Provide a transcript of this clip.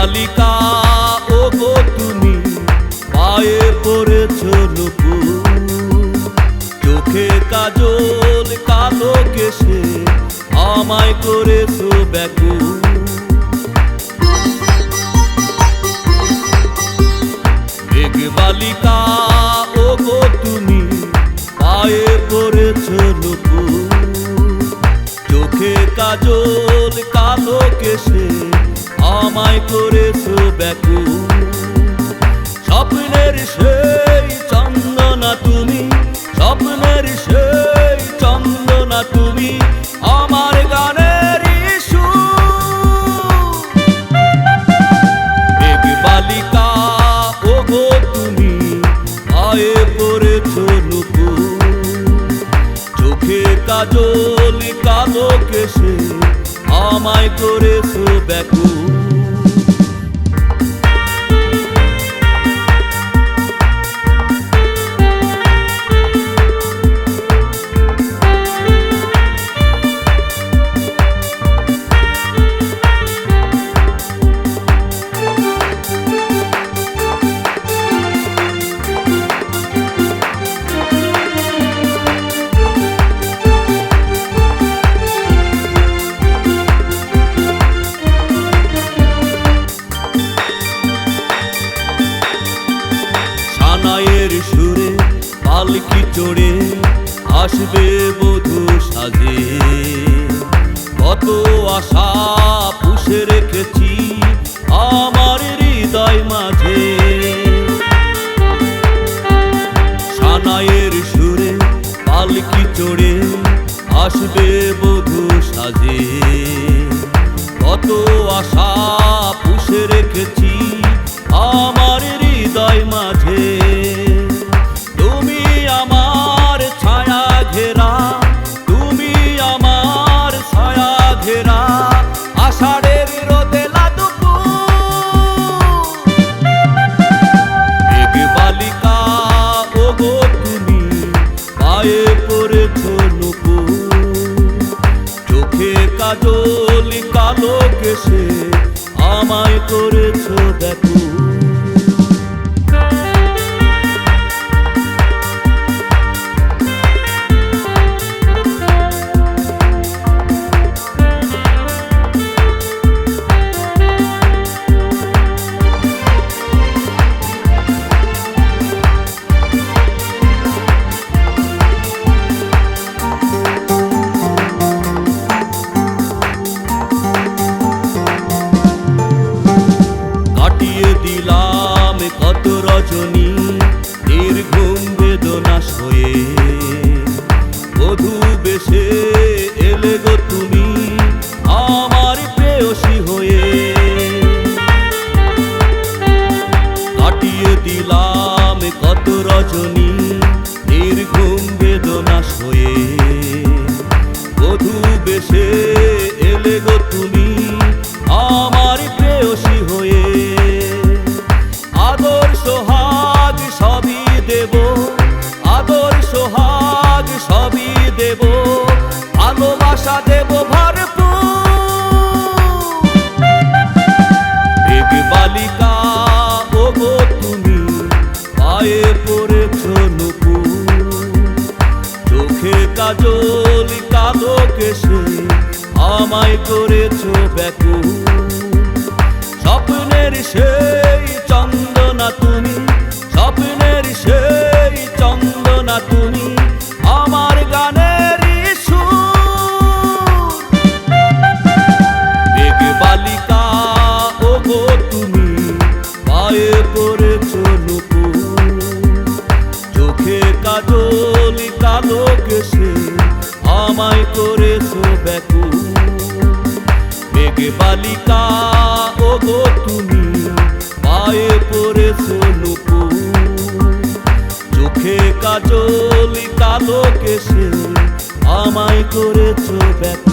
বালিকা ও গো তুমি, পায়ে পড়েছ চোখে কাজল, কালো কেশে আমায় করেছ ব্যাকুল বালিকা ও গো তুমি, পায়ে পড়েছ চোখে কাজল, কালো কেশে আমায় করেছ ব্যাকুল। স্বপ্নের সেই চন্দনা তুমি, স্বপ্নের সেই চন্দনা তুমি, আমার গানের মেঘ বালিকা ও গো তুমি পায়ে পড়েছ নুপুর চোখে কাজল, কালো কেশে আমায় করেছ ব্যাকুল। সানায়ের সুরে, পালকি চড়ে আসবে বধু সাজে। কত আশা পুষে রেখেছি আমার হৃদয় মাঝে। সানায়ের সুরে, পালকি চড়ে আসবে বধু সাজে। কত আশা করেছ। কাটিয়ে দিলাম কত রজনী নির্ঘুম বেদনা সয়ে বধু বেশে এলে গো তুমি আমার প্রেয়সী হয়ে। কাটিয়ে দিলাম কত রজনী ভালোবাসা দেব বালিকা ও তুমি, পায়ে পড়েছ নুপুর। চোখে কাজল কালো আমায় করেছ ব্যাকুল। স্বপ্নের সেই আমায় করেছ ব্যাকুল মেঘে বালিকা ও গো তুমি, পায়ে পড়েছো নুপুর চোখে কাজল, কালো কেশে আমায় করেছ ব্যাকুল